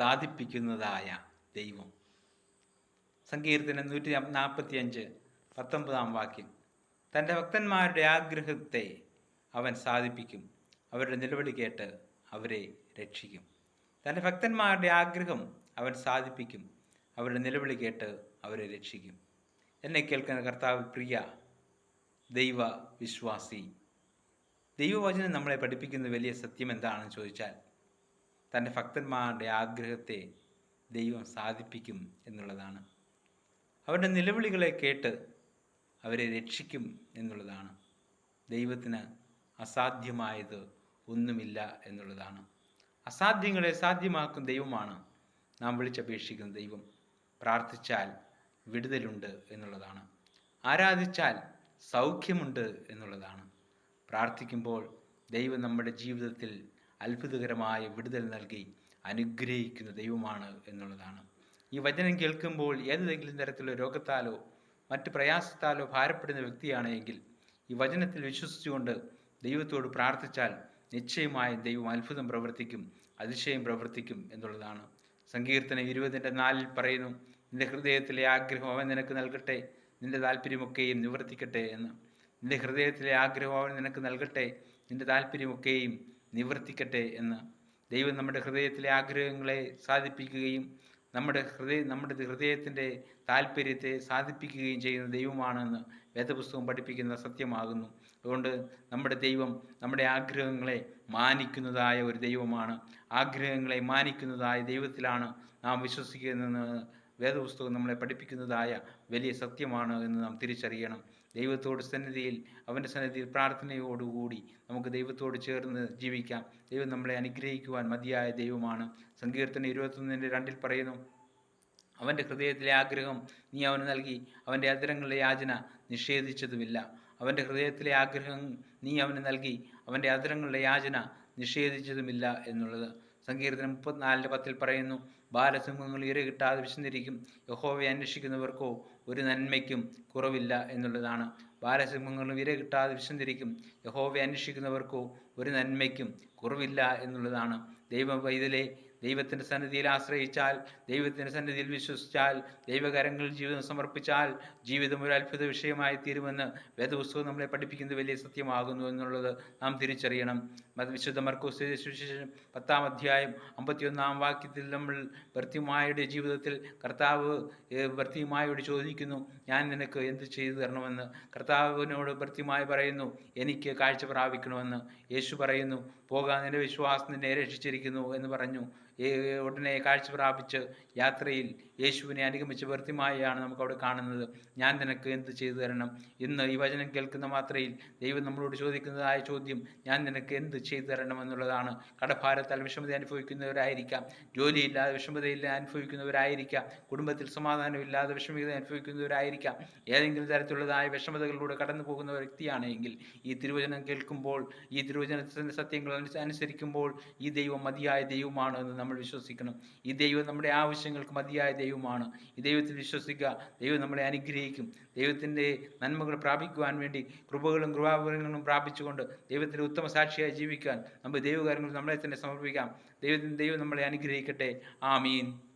സാധിപ്പിക്കുന്നതായ ദൈവം. സങ്കീർത്തനം നൂറ്റി നാൽപ്പത്തി അഞ്ച് പത്തൊമ്പതാം വാക്യം. തന്റെ ഭക്തന്മാരുടെ ആഗ്രഹത്തെ അവൻ സാധിപ്പിക്കും. അവരുടെ നിലവിളി കേട്ട് അവരെ രക്ഷിക്കും. തന്റെ ഭക്തന്മാരുടെ ആഗ്രഹം അവൻ സാധിപ്പിക്കും. അവരുടെ നിലവിളി കേട്ട് അവരെ രക്ഷിക്കും. എന്നെ കേൾക്കുന്ന കർത്താവ് പ്രിയ ദൈവ വിശ്വാസി ദൈവവചനം നമ്മളെ പഠിപ്പിക്കുന്ന വലിയ സത്യം എന്താണെന്ന് ചോദിച്ചാൽ തന്റെ ഭക്തന്മാരുടെ ആഗ്രഹത്തെ ദൈവം സാധിപ്പിക്കും എന്നുള്ളതാണ്. അവരുടെ നിലവിളികളെ കേട്ട് അവരെ രക്ഷിക്കും എന്നുള്ളതാണ്. ദൈവത്തിന് അസാധ്യമായത് ഒന്നുമില്ല എന്നുള്ളതാണ്. അസാധ്യങ്ങളെ സാധ്യമാക്കും ദൈവമാണ്. നാം വിളിച്ചപേക്ഷിക്കുന്ന ദൈവം. പ്രാർത്ഥിച്ചാൽ വിടുതലുണ്ട് എന്നുള്ളതാണ്. ആരാധിച്ചാൽ സൗഖ്യമുണ്ട് എന്നുള്ളതാണ്. പ്രാർത്ഥിക്കുമ്പോൾ ദൈവം നമ്മുടെ ജീവിതത്തിൽ അത്ഭുതകരമായ വിടുതൽ നൽകി അനുഗ്രഹിക്കുന്ന ദൈവമാണ് എന്നുള്ളതാണ്. ഈ വചനം കേൾക്കുമ്പോൾ ഏതെങ്കിലും തരത്തിലുള്ള രോഗത്താലോ മറ്റു പ്രയാസത്താലോ ഭാരപ്പെടുന്ന വ്യക്തിയാണെങ്കിൽ ഈ വചനത്തിൽ വിശ്വസിച്ചുകൊണ്ട് ദൈവത്തോട് പ്രാർത്ഥിച്ചാൽ നിശ്ചയമായും ദൈവം അത്ഭുതം പ്രവർത്തിക്കും അതിശയം പ്രവർത്തിക്കും എന്നുള്ളതാണ്. സങ്കീർത്തനം ഇരുപതിന്റെ നാലിൽ പറയുന്നു നിന്റെ ഹൃദയത്തിലെ ആഗ്രഹം അവൻ നിനക്ക് നൽകട്ടെ നിന്റെ താല്പര്യമൊക്കെയും നിവർത്തിക്കട്ടെ എന്ന്. നിന്റെ ഹൃദയത്തിലെ ആഗ്രഹം അവൻ നിനക്ക് നൽകട്ടെ നിന്റെ താല്പര്യമൊക്കെയും നിവർത്തിക്കട്ടെ എന്ന്. ദൈവം നമ്മുടെ ഹൃദയത്തിലെ ആഗ്രഹങ്ങളെ സാധിപ്പിക്കുകയും നമ്മുടെ ഹൃദയ നമ്മുടെ ഹൃദയത്തിന്റെ താല്പര്യത്തെ സാധിപ്പിക്കുകയും ചെയ്യുന്ന ദൈവമാണെന്ന് വേദപുസ്തകം പഠിപ്പിക്കുന്ന സത്യമാകുന്നു. അതുകൊണ്ട് നമ്മുടെ ദൈവം നമ്മുടെ ആഗ്രഹങ്ങളെ മാനിക്കുന്നതായ ഒരു ദൈവമാണ്. ആഗ്രഹങ്ങളെ മാനിക്കുന്നതായ ദൈവത്തിലാണ് നാം വിശ്വസിക്കുന്നതെന്ന് വേദപുസ്തകം നമ്മളെ പഠിപ്പിക്കുന്നതായ വലിയ സത്യമാണ് എന്ന് നാം തിരിച്ചറിയണം. ദൈവത്തോട് സന്നിധിയിൽ അവന്റെ സന്നിധിയിൽ പ്രാർത്ഥനയോടുകൂടി നമുക്ക് ദൈവത്തോട് ചേർന്ന് ജീവിക്കാം. ദൈവം നമ്മളെ അനുഗ്രഹിക്കുവാൻ മതിയായ ദൈവമാണ്. സങ്കീർത്തന ഇരുപത്തൊന്നിന്റെ രണ്ടിൽ പറയുന്നു അവന്റെ ഹൃദയത്തിലെ ആഗ്രഹം നീ അവന് നൽകി അവന്റെ അതിരങ്ങളുടെ യാചന നിഷേധിച്ചതുമില്ല. അവന്റെ ഹൃദയത്തിലെ ആഗ്രഹം നീ അവന് നൽകി അവന്റെ അതിരങ്ങളുടെ യാചന നിഷേധിച്ചതുമില്ല എന്നുള്ളത്. സങ്കീർത്തനം മുപ്പത്തിനാലിന്റെ പത്തിൽ പറയുന്നു ബാലസിംഹങ്ങൾ ഇര കിട്ടാതെ വിശന്നിരിക്കും. യഹോവയെ അന്വേഷിക്കുന്നവർക്കോ ഒരു നന്മയ്ക്കും കുറവില്ല എന്നുള്ളതാണ്. ബാലസിംഹങ്ങളും ഇര കിട്ടാതെ വിശന്നിരിക്കും. യഹോവയെ അന്വേഷിക്കുന്നവർക്കോ ഒരു നന്മയ്ക്കും കുറവില്ല എന്നുള്ളതാണ്. ദൈവം പൈതലെ ദൈവത്തിന്റെ സന്നിധിയിൽ ആശ്രയിച്ചാൽ ദൈവത്തിന്റെ സന്നിധിയിൽ വിശ്വസിച്ചാൽ ദൈവകരങ്ങളിൽ ജീവിതം സമർപ്പിച്ചാൽ ജീവിതം ഒരു അത്ഭുത വിഷയമായി തീരുമെന്ന് വേദപുസ്തകം നമ്മളെ പഠിപ്പിക്കുന്നത് വലിയ സത്യമാകുന്നു എന്നുള്ളത് നാം തിരിച്ചറിയണം. വിശുദ്ധ മർക്കോസ് സുവിശേഷം പത്താം അധ്യായം അമ്പത്തിയൊന്നാം വാക്യത്തിൽ നമ്മൾ ഭർത്തിമായുടെ ജീവിതത്തിൽ കർത്താവ് ഭർത്തിമായോട് ചോദിക്കുന്നു ഞാൻ നിനക്ക് എന്ത് ചെയ്തു തരണമെന്ന്? കർത്താവിനോട് ഭർത്തിമായ പറയുന്നു എനിക്ക് കാഴ്ച പ്രാപിക്കണമെന്ന്. യേശു പറയുന്നു പോകാൻ നിന്റെ വിശ്വാസം നിന്നെ രക്ഷിച്ചിരിക്കുന്നു എന്ന് പറഞ്ഞു. ഉടനെ കാഴ്ച പ്രാപിച്ച് യാത്രയിൽ യേശുവിനെ അനുഗമിച്ച് വൃത്തിമായാണ് നമുക്ക് അവിടെ കാണുന്നത്. ഞാൻ നിനക്ക് എന്ത് ചെയ്തു തരണം? ഇന്ന് ഈ വചനം കേൾക്കുന്ന മാത്രയിൽ ദൈവം നമ്മളോട് ചോദിക്കുന്നതായ ചോദ്യം ഞാൻ നിനക്ക് എന്ത് ചെയ്തു തരണം എന്നുള്ളതാണ്. കടഭാരത്താൽ വിഷമത അനുഭവിക്കുന്നവരായിരിക്കാം. ജോലിയില്ലാതെ വിഷമതയില്ല അനുഭവിക്കുന്നവരായിരിക്കാം. കുടുംബത്തിൽ സമാധാനമില്ലാതെ വിഷമത അനുഭവിക്കുന്നവരായിരിക്കാം. ഏതെങ്കിലും തരത്തിലുള്ളതായ വിഷമതകളിലൂടെ കടന്നു പോകുന്ന വ്യക്തിയാണെങ്കിൽ ഈ തിരുവചനം കേൾക്കുമ്പോൾ ഈ തിരുവചനത്തിന്റെ സത്യങ്ങൾ അനുസരിക്കുമ്പോൾ ഈ ദൈവം മതിയായ ദൈവമാണ് എന്ന് നമ്മൾ വിശ്വസിക്കണം. ഈ ദൈവം നമ്മുടെ ആവശ്യങ്ങൾക്ക് മതിയായ ദൈവമാണ്. ഈ ദൈവത്തിൽ വിശ്വസിക്കുക ദൈവം നമ്മളെ അനുഗ്രഹിക്കും. ദൈവത്തിന്റെ നന്മകൾ പ്രാപിക്കുവാൻ വേണ്ടി കൃപകളും കൃപാപരങ്ങളും പ്രാപിച്ചുകൊണ്ട് ദൈവത്തിന്റെ ഉത്തമ സാക്ഷിയായി ജീവിക്കാൻ നമുക്ക് ദൈവകാര്യങ്ങൾ നമ്മളെ തന്നെ സമർപ്പിക്കാം. ദൈവത്തിന് ദൈവം നമ്മളെ അനുഗ്രഹിക്കട്ടെ. ആമീൻ.